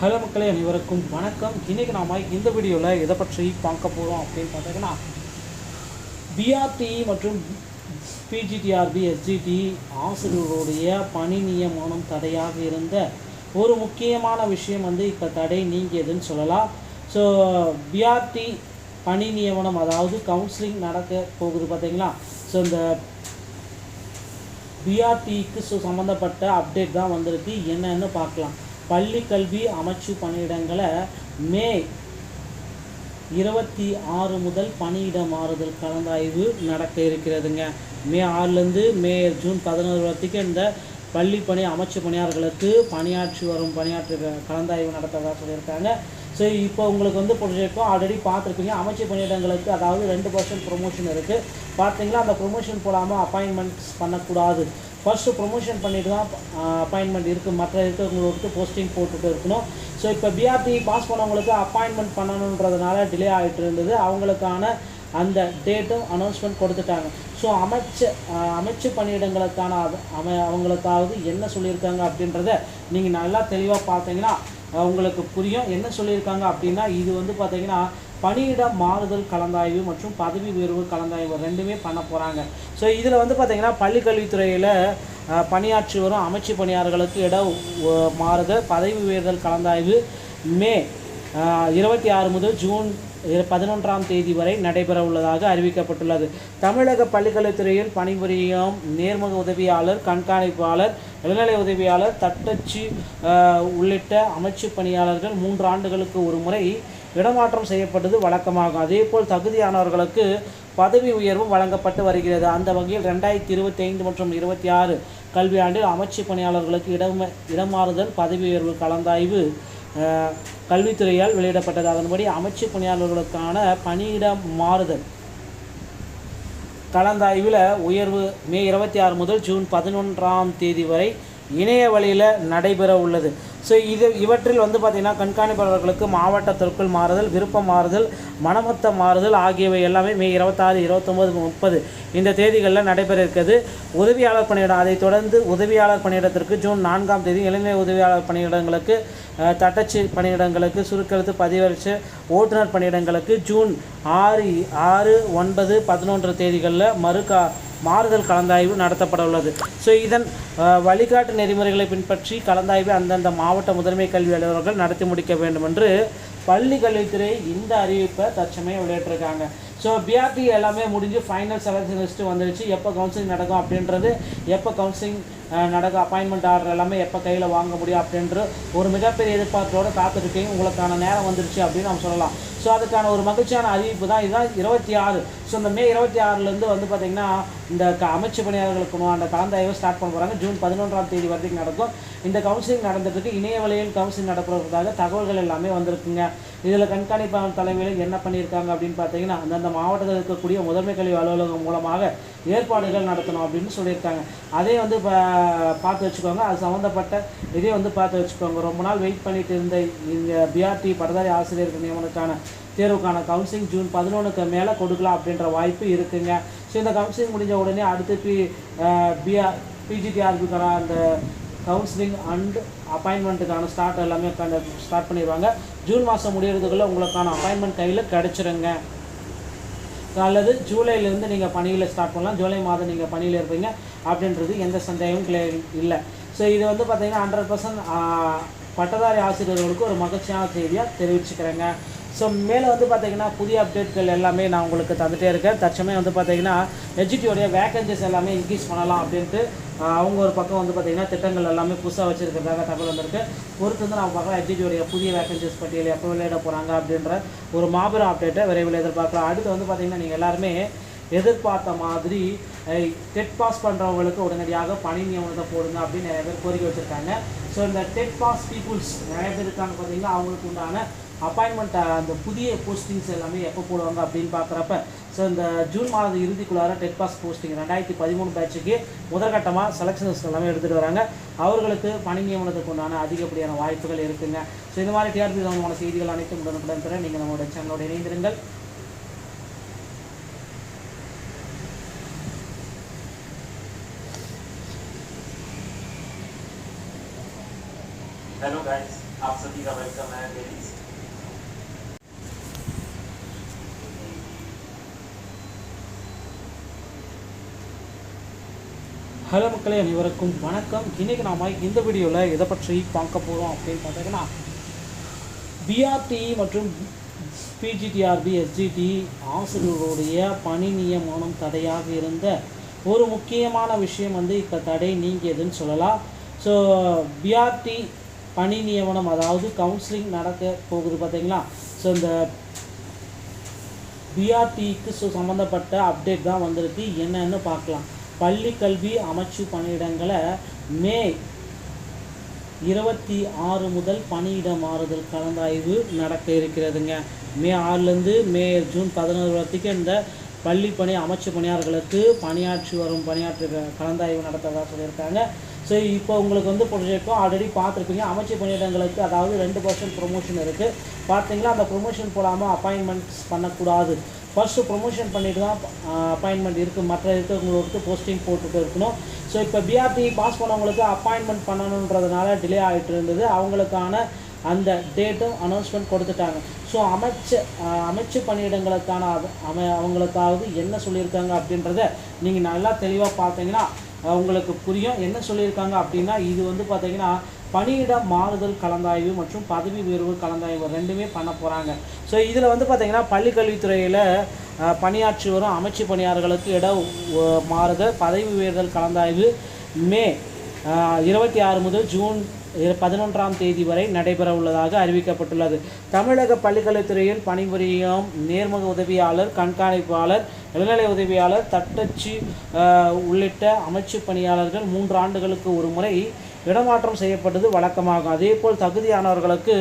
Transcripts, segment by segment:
Hello மக்களே அனைவருக்கும் வணக்கம். இன்றைக்கி நாம் இந்த வீடியோவில் எதை பற்றி பார்க்க போகிறோம் அப்படின்னு பார்த்தீங்கன்னா பிஆர்டி மற்றும் பிஜிடிஆர்பி எஸ்ஜிடி ஆசிரியர்களுடைய பணி நியமனம் தடையாக இருந்த ஒரு முக்கியமான விஷயம் வந்து இப்போ தடை நீங்கியதுன்னு சொல்லலாம். ஸோ பிஆர்டி பணி நியமனம் அதாவது கவுன்சிலிங் நடக்க போகுது பார்த்தீங்களா? ஸோ இந்த பிஆர்டிக்கு ஸோ சம்மந்தப்பட்ட அப்டேட் தான் வந்திருக்கு. என்னென்னு பார்க்கலாம். பள்ளி கல்வி அமைச்சு பணியிடங்களை மே இருபத்தி ஆறு முதல் பணியிட மாறுதல் கலந்தாய்வு நடக்க இருக்கிறதுங்க. மே ஆறுலேருந்து மே ஜூன் பதினோரு வரைக்கும் இந்த பள்ளி பணி அமைச்சு பணியாளர்களுக்கு பணியாற்றி வரும் பணியாற்று கலந்தாய்வு நடத்ததாக சொல்லியிருக்காங்க. ஸோ இப்போ உங்களுக்கு வந்து ப்ரொஜெக்டும் ஆல்ரெடி பார்த்துருப்பீங்க. அமைச்சு பணியிடங்களுக்கு அதாவது ரெண்டு பர்சன்ட் ப்ரொமோஷன் இருக்குது பார்த்தீங்களா? அந்த ப்ரொமோஷன் போடாமல் அப்பாயின்மெண்ட்ஸ் பண்ணக்கூடாது. ஃபஸ்ட்டு ப்ரொமோஷன் பண்ணிட்டு தான் அப்பாயின்மெண்ட் இருக்குது மற்ற இருக்கிறவங்களுக்கு போஸ்டிங் போட்டுட்டு இருக்கணும். ஸோ இப்போ பிஆர்டி பாஸ் பண்ணவங்களுக்கு அப்பாயின்மெண்ட் பண்ணணுன்றதுனால டிலே ஆகிட்டு இருந்தது. அவங்களுக்கான அந்த டேட்டும் அனௌன்ஸ்மெண்ட் கொடுத்துட்டாங்க. ஸோ அமைச்ச அமைச்சு பணியிடங்களுக்கான அது அம அவங்களுக்காவது என்ன சொல்லியிருக்காங்க அப்படின்றத நீங்கள் நல்லா தெளிவாக பார்த்தீங்கன்னா உங்களுக்கு புரியும். என்ன சொல்லியிருக்காங்க அப்படின்னா இது வந்து பார்த்தீங்கன்னா பணியிட மாறுதல் கலந்தாய்வு மற்றும் பதவி உயர்வு கலந்தாய்வு ரெண்டுமே பண்ண போகிறாங்க ஸோ இதில் வந்து பார்த்திங்கன்னா பள்ளிக்கல்வித்துறையில் பணியாற்றி வரும் அமைச்சு பணியாளர்களுக்கு இட மாறுதல் பதவி உயர்தல் கலந்தாய்வு மே இருபத்தி ஆறு முதல் ஜூன் பதினொன்றாம் தேதி வரை நடைபெற உள்ளதாக அறிவிக்கப்பட்டுள்ளது. தமிழக பள்ளிக்கல்வித்துறையில் பணிபுரியும் நேர்முக உதவியாளர் கண்காணிப்பாளர் இளநிலை உதவியாளர் தட்டச்சு உள்ளிட்ட அமைச்சு பணியாளர்கள் மூன்று ஆண்டுகளுக்கு ஒரு முறை இடமாற்றம் செய்யப்பட்டது வழக்கமாகும். அதேபோல் தகுதியானவர்களுக்கு பதவி உயர்வும் வழங்கப்பட்டு வருகிறது. அந்த வகையில் ரெண்டாயிரத்தி இருபத்தி ஐந்து மற்றும் இருபத்தி ஆறு கல்வியாண்டில் அமைச்சு பணியாளர்களுக்கு இடம் இடமாறுதல் பதவி உயர்வு கலந்தாய்வு அஹ், கல்வித்துறையால் வெளியிடப்பட்டது. அதன்படி அமைச்சு பணியாளர்களுக்கான பணியிட மாறுதல். கலந்தாய்வில் உயர்வு மே இருபத்தி ஆறு முதல் ஜூன் பதினொன்றாம் தேதி வரை இணைய வழியில் நடைபெற உள்ளது. ஸோ இது இவற்றில் வந்து பார்த்திங்கன்னா கண்காணிப்பாளர்களுக்கு மாவட்டத்திற்குள் மாறுதல் விருப்பம் மாறுதல் மனமொத்த மாறுதல் ஆகியவை எல்லாமே மே இருபத்தாறு இருபத்தொம்போது முப்பது இந்த தேதிகளில் நடைபெற இருக்கிறது. உதவியாளர் பணியிடம் அதைத் தொடர்ந்து உதவியாளர் பணியிடத்திற்கு ஜூன் நான்காம் தேதி இளைஞர் உதவியாளர் பணியிடங்களுக்கு தட்டச்சு பணியிடங்களுக்கு சுருக்கெழுத்து பதிவரிசை ஓட்டுநர் பணியிடங்களுக்கு ஜூன் ஆறு ஆறு ஒன்பது பதினொன்று தேதிகளில் மறுகா மாறுதல் கலந்தாய்வு நடத்தப்பட உள்ளது. ஸோ இதன் வழிகாட்டு நெறிமுறைகளை பின்பற்றி கலந்தாய்வை அந்தந்த மாவட்ட முதன்மை கல்வி அலுவலர்கள் நடத்தி முடிக்க வேண்டும் என்று பள்ளி கல்வித்துறை இந்த அறிவிப்பை தற்சமயம் வெளியிட்டிருக்காங்க. ஸோ பிஆர்டி எல்லாமே முடிஞ்சு ஃபைனல் செலக்ஷன் லிஸ்ட்டு வந்துருச்சு. எப்போ கவுன்சிலிங் நடக்கும் அப்படின்றது எப்போ கவுன்சிலிங் நடக்கும் அப்பாயின்மெண்ட் ஆர்டர் எல்லாமே எப்போ கையில் வாங்க முடியும் அப்படின்ற ஒரு மிகப்பெரிய எதிர்பார்ப்போடு காத்திருக்கீங்க உங்களுக்கான நேரம் வந்துருச்சு அப்படின்னு நம்ம சொல்லலாம். ஸோ அதுக்கான ஒரு மகிழ்ச்சியான அறிவிப்பு தான் இதுதான். இருபத்தி ஆறு. ஸோ இந்த மே இருபத்தி ஆறுலேருந்து வந்து பார்த்திங்கன்னா இந்த க அமைச்சு பணியாளர்களுக்கு அந்த கலந்தாய்வை ஸ்டார்ட் பண்ண போகிறாங்க ஜூன் பதினொன்றாம் தேதி வரைக்கும் நடக்கும். இந்த கவுன்சிலிங் நடந்துட்டுருக்கு. இணைய வழியில் கவுன்சிலிங் நடப்பதற்காக தகவல்கள் எல்லாமே வந்திருக்குங்க. இதில் கண்காணிப்பாளர் தலைமையில் என்ன பண்ணியிருக்காங்க அப்படின்னு பார்த்தீங்கன்னா அந்தந்த மாவட்டத்தில் இருக்கக்கூடிய முதன்மை கல்வி அலுவலகம் மூலமாக ஏற்பாடுகள் நடத்தணும் அப்படின்னு சொல்லியிருக்காங்க. அதே வந்து இப்போ பார்த்து வச்சுக்கோங்க. அது சம்மந்தப்பட்ட இதே வந்து பார்த்து வச்சுக்கோங்க. ரொம்ப நாள் வெயிட் பண்ணிட்டு இருந்த இங்கே பிஆர்டி பட்டதாரி ஆசிரியர்கள் நியமனத்துக்கான தேர்வுக்கான கவுன்சிலிங் ஜூன் பதினொன்றுக்கு மேலே கொடுக்கலாம் அப்படின்ற வாய்ப்பு இருக்குங்க. ஸோ இந்த கவுன்சிலிங் முடிஞ்ச உடனே அடுத்து பி பிஆர் பிஜிடிஆர்பிக்கான அந்த கவுன்சிலிங் அண்ட் அப்பாயின்மெண்ட்டுக்கான ஸ்டார்ட் எல்லாமே ஸ்டார்ட் பண்ணிடுவாங்க ஜூன் மாதம் முடியறதுக்குள்ளே உங்களுக்கான அப்பாயின்மெண்ட் கையில் கிடச்சிருங்க. அல்லது ஜூலைலேருந்து நீங்கள் பணியில் ஸ்டார்ட் பண்ணலாம். ஜூலை மாதம் நீங்கள் பணியில் இருப்பீங்க. அப்படின்றது எந்த சந்தேகமும் கிளியர் இல்லை. ஸோ இது வந்து பார்த்திங்கன்னா ஹண்ட்ரட் பர்சன்ட் பட்டதாரி ஆசிரியர்களுக்கு ஒரு மகிழ்ச்சியான செய்தியாக தெரிவிச்சுக்கிறேங்க. ஸோ மேலே வந்து பார்த்தீங்கன்னா புதிய அப்டேட்கள் எல்லாமே நான் உங்களுக்கு தந்துகிட்டே இருக்கேன். தற்சமயம் வந்து பார்த்தீங்கன்னா எஜிடியோடைய வேகன்சிஸ் எல்லாமே இன்க்ரீஸ் பண்ணலாம் அப்படின்ட்டு அவங்க ஒரு பக்கம் வந்து பார்த்தீங்கன்னா திட்டங்கள் எல்லாமே புதுசாக வச்சுருக்கிறதாக தகவல் வந்திருக்கு. பொறுத்து வந்து நம்ம பார்க்கலாம் எஜிடியோடைய புதிய வேகன்சிஸ் பட்டியல் எப்போ விளையாட போகிறாங்க அப்படின்ற ஒரு மாபெரும் அப்டேட்டை விரைவில் எதிர்பார்க்கலாம். அடுத்து வந்து பார்த்தீங்கன்னா நீங்கள் எல்லாருமே எதிர்பார்த்த மாதிரி டெட் பாஸ் பண்ணுறவங்களுக்கு உடனடியாக பணி நியமனத்தை போடுங்க அப்படின்னு நிறைய பேர் கோரிக்கை வச்சுருக்காங்க. ஸோ இந்த டெட் பாஸ் பீப்புள்ஸ் நிறைய பேர் இருக்காங்க பார்த்தீங்கன்னா அவங்களுக்கு உண்டான அப்பாயின்மெண்ட் அந்த புதிய போஸ்டிங்ஸ் எல்லாமே எப்போ போடுவாங்க அப்படின்னு பார்க்குறப்ப ஸோ இந்த ஜூன் மாத இறுதிக்குள்ளார டெட் பாஸ் போஸ்டிங் ரெண்டாயிரத்தி பதிமூணு பேட்சுக்கு முதற்கட்டமாக செலெக்ஷன்ஸ் எல்லாமே எடுத்துகிட்டு வராங்க. அவர்களுக்கு பணி நியமனத்துக்கு உண்டான அதிகப்படியான வாய்ப்புகள் இருக்குங்க. ஸோ இந்த மாதிரி டிஆர்பி சம்பந்தமான செய்திகள் அனைத்தும் உடனுக்குடன் பெற நீங்கள் நம்மளோட சேனலோட இணைந்திருங்கள். Hello guys, आप सभी का वेलकम है लेडीज ஹலோ மக்களே அனைவருக்கும் வணக்கம் இன்றைக்கி நாம் இந்த வீடியோவில் எதை பற்றி பார்க்க போகிறோம் அப்படின்னு பார்த்தீங்கன்னா பிஆர்டி மற்றும் பிஜிடிஆர்பி எஸ்ஜிடி ஆசிரியர்களுடைய பணி நியமனம் தடையாக இருந்த ஒரு முக்கியமான விஷயம் வந்து இப்போ தடை நீங்கியதுன்னு சொல்லலாம் ஸோ பிஆர்டி பணி நியமனம் அதாவது கவுன்சிலிங் நடக்க போகுது பார்த்தீங்களா? ஸோ இந்த பிஆர்டிக்கு ஸோ சம்மந்தப்பட்ட அப்டேட் தான் வந்திருக்கு. என்னன்னு பார்க்கலாம். பள்ளி கல்வி அமைச்சு பணியிடங்களை மே இருபத்தி ஆறு முதல் பணியிட மாறுதல் கலந்தாய்வு நடக்க இருக்கிறதுங்க. மே ஆறுலேருந்து மே ஜூன் பதினோரு வரைக்கும் இந்த பள்ளி பணி அமைச்சு பணியாளர்களுக்கு பணியாற்றி வரும் பணியாற்று கலந்தாய்வு நடத்ததாக சொல்லியிருக்காங்க. ஸோ இப்போ உங்களுக்கு வந்து ப்ரொஜெக்டும் ஆல்ரெடி பார்த்துருப்பீங்க. அமைச்சு பணியிடங்களுக்கு அதாவது ரெண்டு பர்சன்ட் ப்ரொமோஷன் இருக்குது பார்த்தீங்களா? அந்த ப்ரொமோஷன் போடாமல் அப்பாயின்மெண்ட்ஸ் பண்ணக்கூடாது. ஃபர்ஸ்ட்டு ப்ரொமோஷன் பண்ணிட்டு தான் அப்பாயின்மெண்ட் இருக்குது மற்ற இருக்கிறவங்களுக்கு போஸ்டிங் போட்டுட்டு இருக்கணும். ஸோ இப்போ பிஆர்டி பாஸ் பண்ணவங்களுக்கு அப்பாயின்மெண்ட் பண்ணணுன்றதுனால டிலே ஆகிட்டு இருந்தது. அவங்களுக்கான அந்த டேட்டும் அனௌன்ஸ்மெண்ட் கொடுத்துட்டாங்க. ஸோ அமைச்ச அமைச்சு பணியிடங்களுக்கான அது அமை அவங்களுக்காவது என்ன சொல்லியிருக்காங்க அப்படின்றத நீங்கள் நல்லா தெளிவாக பார்த்தீங்கன்னா உங்களுக்கு புரியும் என்ன சொல்லியிருக்காங்க அப்படின்னா இது வந்து பார்த்தீங்கன்னா பணியிட மாறுதல் கலந்தாய்வு மற்றும் பதவி உயர்வு கலந்தாய்வு ரெண்டுமே பண்ண போகிறாங்க ஸோ இதில் வந்து பார்த்திங்கன்னா பள்ளிக்கல்வித்துறையில் பணியாற்றி வரும் அமைச்சு பணியாளர்களுக்கு இட மாறுதல் பதவி உயர்தல் கலந்தாய்வு மே இருபத்தி ஆறு முதல் ஜூன் பதினொன்றாம் தேதி வரை நடைபெற உள்ளதாக அறிவிக்கப்பட்டுள்ளது. தமிழக பள்ளிக்கல்வித்துறையில் பணிபுரியும் நேர்முக உதவியாளர் கண்காணிப்பாளர் இளநிலை உதவியாளர் தட்டச்சு உள்ளிட்ட அமைச்சு பணியாளர்கள் மூன்று ஆண்டுகளுக்கு ஒரு முறை இடமாற்றம் செய்யப்பட்டது வழக்கமாகும். அதேபோல் தகுதியானவர்களுக்கு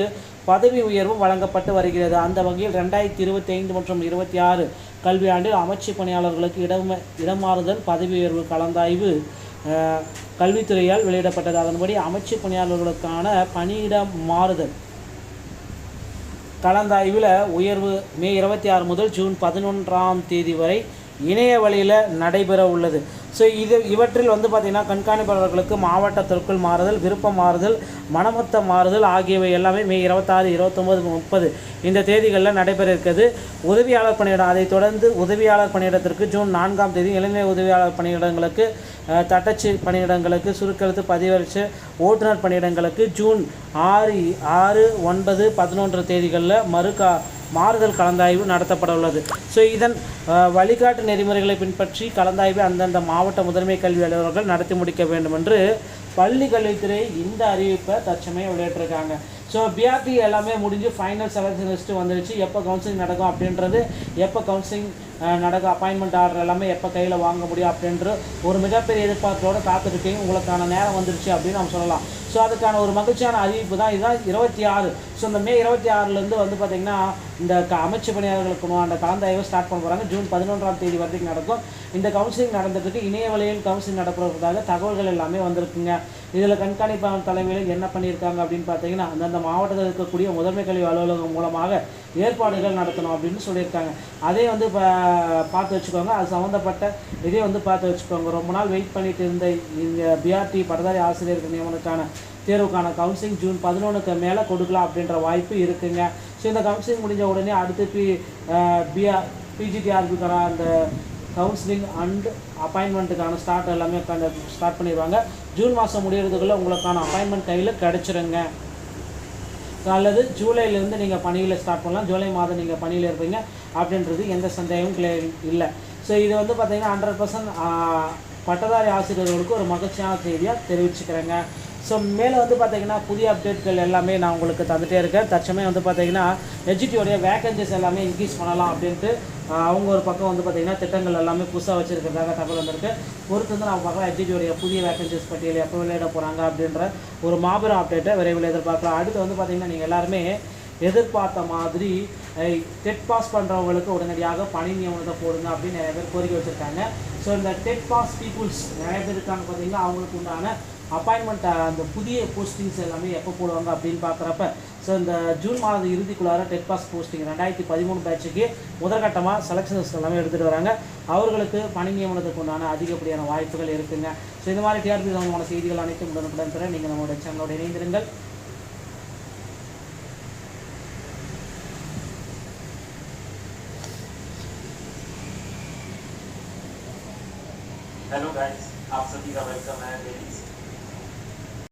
பதவி உயர்வும் வழங்கப்பட்டு வருகிறது. அந்த வகையில் ரெண்டாயிரத்தி இருபத்தி ஐந்து மற்றும் இருபத்தி ஆறு கல்வியாண்டில் அமைச்சு பணியாளர்களுக்கு இடம் இடமாறுதல் பதவி உயர்வு கலந்தாய்வு கல்வித்துறையால் வெளியிடப்பட்டது. அதன்படி அமைச்சு பணியாளர்களுக்கான பணியிட மாறுதல். கலந்தாய்வில் உயர்வு மே இருபத்தி ஆறு முதல் ஜூன் பதினொன்றாம் தேதி வரை இணைய வழியில் நடைபெற உள்ளது. ஸோ இது இவற்றில் வந்து பார்த்திங்கன்னா கண்காணிப்பாளர்களுக்கு மாவட்டத்திற்குள் மாறுதல் விருப்ப மாறுதல் மனமொத்த மாறுதல் ஆகியவை எல்லாமே மே இருபத்தாறு இருபத்தொம்போது முப்பது இந்த தேதிகளில் நடைபெற இருக்கிறது. உதவியாளர் பணியிடம் அதைத் தொடர்ந்து உதவியாளர் பணியிடத்திற்கு ஜூன் நான்காம் தேதி இளைஞர் உதவியாளர் பணியிடங்களுக்கு தட்டச்சு பணியிடங்களுக்கு சுருக்கெழுத்து பதிவரிசை ஓட்டுநர் பணியிடங்களுக்கு ஜூன் ஆறு ஆறு ஒன்பது பதினொன்று தேதிகளில் மறுகா மாறுதல் கலந்தாய்வு நடத்தப்பட உள்ளது ஸோ இதன் வழிகாட்டு நெறிமுறைகளை பின்பற்றி கலந்தாய்வை அந்தந்த மாவட்ட முதன்மை கல்வி அலுவலர்கள் நடத்தி முடிக்க வேண்டும் என்று பள்ளி கல்வித்துறை இந்த அறிவிப்பை தற்சமயம் வெளியிட்டிருக்காங்க. ஸோ பிஆர்டி எல்லாமே முடிஞ்சு ஃபைனல் செலக்ஷன் லிஸ்ட்டு வந்துருச்சு. எப்போ கவுன்சிலிங் நடக்கும் அப்படின்றது எப்போ கவுன்சிலிங் நடக்கும் அப்பாயின்மெண்ட் ஆர்டர் எல்லாமே எப்போ கையில் வாங்க முடியும் அப்படின்ற ஒரு மிகப்பெரிய எதிர்பார்ப்போடு காத்திருக்கீங்க உங்களுக்கான நேரம் வந்துருச்சு அப்படின்னு நம்ம சொல்லலாம். ஸோ அதுக்கான ஒரு மகிழ்ச்சியான அறிவிப்பு தான் இதுதான். இருபத்தி ஆறு. ஸோ இந்த மே இருபத்தி ஆறுலேருந்து வந்து பார்த்திங்கன்னா இந்த க அமைச்சு பணியாளர்களுக்கு அந்த கலந்தாய்வை ஸ்டார்ட் பண்ண போகிறாங்க ஜூன் பதினொன்றாம் தேதி வரைக்கும் நடக்கும். இந்த கவுன்சிலிங் நடந்துட்டு இணைய வழியில் கவுன்சிலிங் நடப்பதற்காக தகவல்கள் எல்லாமே வந்திருக்குங்க. இதில் கண்காணிப்பாளர் தலைமையில் என்ன பண்ணியிருக்காங்க அப்படின்னு பார்த்தீங்கன்னா அந்தந்த மாவட்டத்தில் இருக்கக்கூடிய முதன்மை கல்வி அலுவலகம் மூலமாக ஏற்பாடுகள் நடத்தணும் அப்படின்னு சொல்லியிருக்காங்க. அதே வந்து இப்போ பார்த்து வச்சுக்கோங்க. அது சம்மந்தப்பட்ட இதே வந்து பார்த்து வச்சுக்கோங்க. ரொம்ப நாள் வெயிட் பண்ணிட்டு இருந்த இந்த பிஆர்டி பட்டதாரி ஆசிரியர்கள் நியமனத்துக்கான தேர்வுக்கான கவுன்சிலிங் ஜூன் பதினொன்றுக்கு மேலே கொடுக்கலாம் அப்படின்ற வாய்ப்பு இருக்குங்க. ஸோ இந்த கவுன்சிலிங் முடிஞ்ச உடனே அடுத்து பி பிஆர் பிஜிடிஆர்பிக்கான அந்த கவுன்சிலிங் அண்ட் அப்பாயின்மெண்ட்டுக்கான ஸ்டார்ட் எல்லாமே ஸ்டார்ட் பண்ணிடுவாங்க ஜூன் மாதம் முடியறதுக்குள்ளே உங்களுக்கான அப்பாயின்மெண்ட் கையில் கிடச்சிருங்க. அல்லது ஜூலைலேருந்து நீங்கள் பணியில் ஸ்டார்ட் பண்ணலாம். ஜூலை மாதம் நீங்கள் பணியில் இருப்பீங்க அப்படின்றது எந்த சந்தேகமும் கிளியர் இல்லை. ஸோ இது வந்து பார்த்திங்கன்னா ஹண்ட்ரட் பர்சன்ட் பட்டதாரி ஆசிரியர்களுக்கு ஒரு மகிழ்ச்சியான செய்தியாக தெரிவிச்சுக்கிறேங்க. ஸோ மேலே வந்து பார்த்தீங்கன்னா புதிய அப்டேட்கள் எல்லாமே நான் உங்களுக்கு தந்துகிட்டே இருக்கேன். தற்சமயம் வந்து பார்த்தீங்கன்னா எஜிடியோடைய வேகன்சிஸ் எல்லாமே இன்க்ரீஸ் பண்ணலாம் அப்படின்ட்டு அவங்க ஒரு பக்கம் வந்து பார்த்தீங்கன்னா திட்டங்கள் எல்லாமே புதுசாக வச்சுருக்கிறதாக தகவல் வந்திருக்கு. பொறுத்து வந்து நம்ம பார்க்கலாம் எஜிடியோடைய புதிய வேகன்சிஸ் பட்டியலை எப்போ வெளியிட போகிறாங்க அப்படின்ற ஒரு மாபெரும் அப்டேட்டை விரைவில் எதிர்பார்க்கலாம். அடுத்து வந்து பார்த்தீங்கன்னா நீங்கள் எல்லாருமே எதிர்பார்த்த மாதிரி டெட் பாஸ் பண்ணுறவங்களுக்கு உடனடியாக பணி நியமனத்தை போடுங்க அப்படின்னு நிறைய பேர் கோரிக்கை வச்சுருக்காங்க. ஸோ இந்த டெட் பாஸ் பீப்புள்ஸ் நிறைய பேர் இருக்காங்க பார்த்தீங்கன்னா அவங்களுக்கு உண்டான அப்பாயின்மெண்ட் uh, அந்த புதிய போஸ்டிங்ஸ் எல்லாமே எப்போ போடுவாங்க அப்படின்னு பார்க்குறப்ப ஸோ இந்த ஜூன் மாதம் இறுதிக்குள்ளார டெட் பாஸ் போஸ்டிங் ரெண்டாயிரத்தி பதிமூணு பேட்சுக்கு முதற்கட்டமாக செலெக்ஷன்ஸ் எல்லாமே எடுத்துகிட்டு வராங்க. அவர்களுக்கு பணி நியமனத்துக்கு உண்டான அதிகப்படியான வாய்ப்புகள் இருக்குங்க. ஸோ இந்த மாதிரி டிஆர்பி சம்பந்தமான செய்திகள் அனைத்தும் உடனுக்குடன் பெற நீங்கள் நம்மளோட சேனலோட இணைந்திருங்கள். Hello.